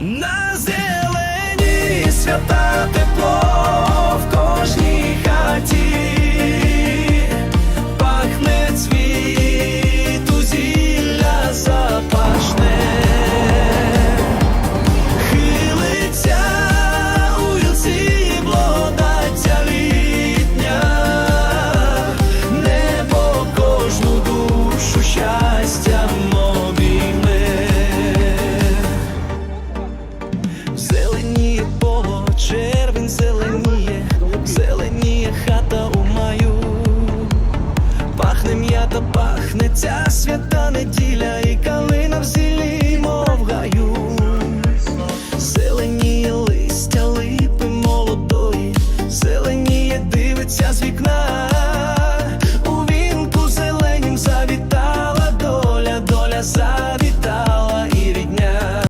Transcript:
На зелені свята зеленіє поле, червень зеленіє, зеленіє хата у маю, пахне м'ята, пахне ця свята неділя і калина в зілі, мов гаю, зеленіє листя, липи молодої, зеленіє, дивиться з вікна.